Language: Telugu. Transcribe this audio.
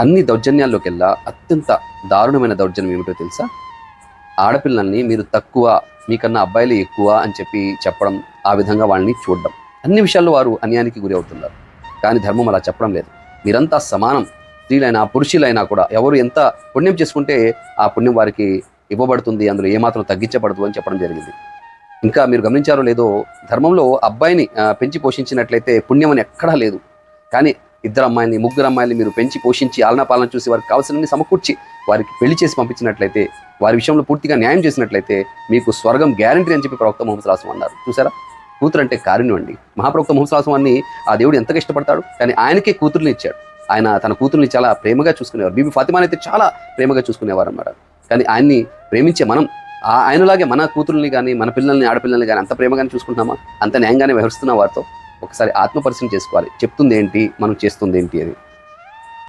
అన్ని దౌర్జన్యాల్లోకెల్లా అత్యంత దారుణమైన దౌర్జన్యం ఏమిటో తెలుసా? ఆడపిల్లల్ని మీరు తక్కువ మీకన్నా అబ్బాయిలు ఎక్కువ అని చెప్పి చెప్పడం ఆ విధంగా వాళ్ళని చూడడం. అన్ని విషయాల్లో వారు అన్యాయానికి గురి అవుతున్నారు. కానీ ధర్మం అలా చెప్పడం లేదు. మీరంతా సమానం. స్త్రీలైనా పురుషులైనా కూడా ఎవరు ఎంత పుణ్యం చేసుకుంటే ఆ పుణ్యం వారికి ఇవ్వబడుతుంది. అందులో ఏమాత్రం తగ్గించబడదు అని చెప్పడం జరిగింది. ఇంకా మీరు గమనించారో లేదో ధర్మంలో అబ్బాయిని పెంచి పోషించినట్లయితే పుణ్యం అని ఎక్కడా లేదు. కానీ ఇద్దరు అమ్మాయిని ముగ్గురు అమ్మాయిని మీరు పెంచి పోషించి ఆలనా పాలన చూసి వారికి కావాల్సినన్ని సమకూర్చి వారికి పెళ్ళి చేసి పంపించినట్లయితే వారి విషయంలో పూర్తిగా న్యాయం చేసినట్లయితే మీకు స్వర్గం గ్యారంటీ అని చెప్పి ప్రవక్త ముహమ్మద్ రాసం అన్నారు. చూసారా కూతురు అంటే కారుణ్యం అండి. మహాప్రవక్త ముహమ్మద్ రాసం అన్ని ఆ దేవుడు ఎంతగా ఇష్టపడతాడు కానీ ఆయనకే కూతుర్ని ఇచ్చాడు. ఆయన తన కూతుర్ని చాలా ప్రేమగా చూసుకునేవారు. బీబీ ఫాతిమాని అయితే చాలా ప్రేమగా చూసుకునేవారు అన్నమాట కానీ ఆయన్ని ప్రేమించే మనం ఆ ఆయనలాగే మన కూతుర్ని కానీ మన పిల్లల్ని ఆడపిల్లల్ని కానీ అంత ప్రేమగానే చూసుకుంటున్నామా? అంత న్యాయంగానే వ్యవహరిస్తున్న వారితో ఒకసారి ఆత్మపరిశీలన చేసుకోవాలి. చెప్తుంది ఏంటి? మనం చేస్తుంది ఏంటి అని.